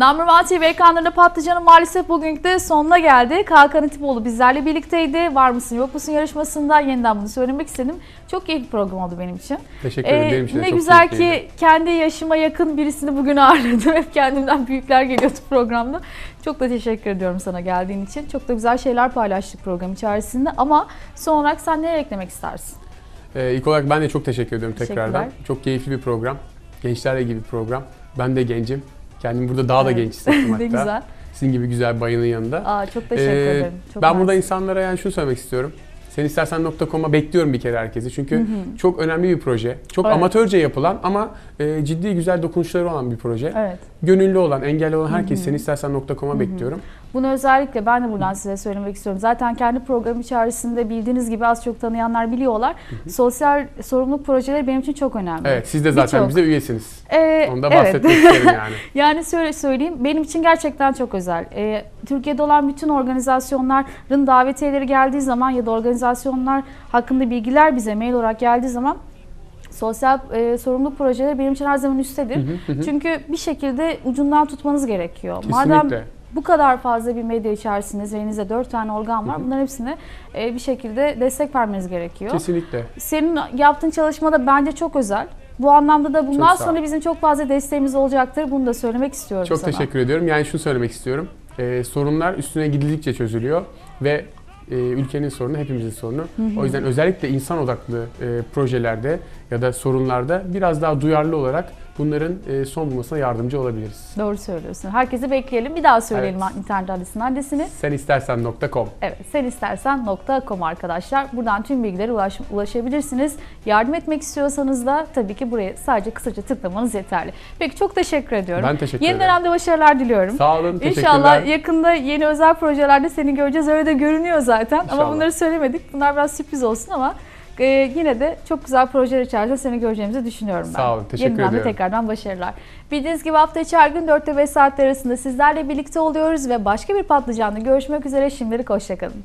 One TV ekranlarında patlıcanın maalesef bugünkü de sonuna geldi. Hakan İtipoğlu bizlerle birlikteydi. Var mısın yok musun yarışmasında yeniden bunu söylemek istedim. Çok keyifli program oldu benim için. Teşekkür ederim. Ee, Benim için ne çok güzel keyifliydi. ki kendi yaşıma yakın birisini bugün ağırladım. Hep kendimden büyükler geliyordu programda. Çok da teşekkür ediyorum sana geldiğin için. Çok da güzel şeyler paylaştık program içerisinde. Ama son olarak sen nereye eklemek istersin? Ee, ilk olarak ben de çok teşekkür ediyorum tekrardan. Çok keyifli bir program. Gençlerle ilgili bir program. Ben de gencim. Kendimi burada daha da genç hissettim hatta. ne güzel. Sizin gibi güzel bayanın yanında. Aa, çok teşekkür Ee, ederim. Çok ben burada mersi. insanlara yani şunu söylemek istiyorum. Sen istersen.com'a bekliyorum bir kere herkesi. Çünkü çok önemli bir proje. Çok Evet. amatörce yapılan ama e, ciddi güzel dokunuşları olan bir proje. Evet. Gönüllü olan, engelli olan herkes sen istersen.com'a bekliyorum. Bunu özellikle ben de buradan size söylemek istiyorum. Zaten kendi programım içerisinde bildiğiniz gibi az çok tanıyanlar biliyorlar. Sosyal sorumluluk projeleri benim için çok önemli. Evet siz de zaten Birçok. bize üyesiniz. Ee, Onu da evet. bahsetmek isterim yani. Yani şöyle söyleyeyim, benim için gerçekten çok özel. Ee, Türkiye'de olan bütün organizasyonların davetiyeleri geldiği zaman ya da organizasyonlar hakkında bilgiler bize mail olarak geldiği zaman sosyal e, sorumluluk projeleri benim için her zaman üsttedir. Çünkü bir şekilde ucundan tutmanız gerekiyor. Madem Kesinlikle. bu kadar fazla bir medya içerisindeyiz ve elinizde dört tane organ var. Bunların hepsine e, bir şekilde destek vermeniz gerekiyor. Kesinlikle. Senin yaptığın çalışma da bence çok özel. Bu anlamda da bundan sonra bizim çok fazla desteğimiz olacaktır. Bunu da söylemek istiyorum Çok sana. teşekkür ediyorum. Yani şunu söylemek istiyorum. Ee, sorunlar üstüne gidildikçe çözülüyor ve e, ülkenin sorunu hepimizin sorunu. O yüzden özellikle insan odaklı e, projelerde ya da sorunlarda biraz daha duyarlı olarak bunların e, son bulmasına yardımcı olabiliriz. Doğru söylüyorsun. Herkesi bekleyelim. Bir daha söyleyelim Evet. internet adresinin adresini. Sen istersen.com. Evet, sen istersen.com arkadaşlar. Buradan tüm bilgilere ulaş, ulaşabilirsiniz. Yardım etmek istiyorsanız da tabii ki buraya sadece kısaca tıklamanız yeterli. Peki çok teşekkür ediyorum. Ben teşekkür Yeni ederim. dönemde başarılar diliyorum. Sağ olun. İnşallah yakında yeni özel projelerde seni göreceğiz. Öyle de görünüyor zaten. Ama İnşallah. bunları söylemedik. Bunlar biraz sürpriz olsun ama e, yine de çok güzel projeler içerisinde seni göreceğimizi düşünüyorum ben. Sağ olun, teşekkür Yeniden de ediyorum. tekrardan başarılar. Bildiğiniz gibi hafta içi her gün 4 ile 5 saatler arasında sizlerle birlikte oluyoruz ve başka bir patlıcanla görüşmek üzere. Şimdilik hoşçakalın.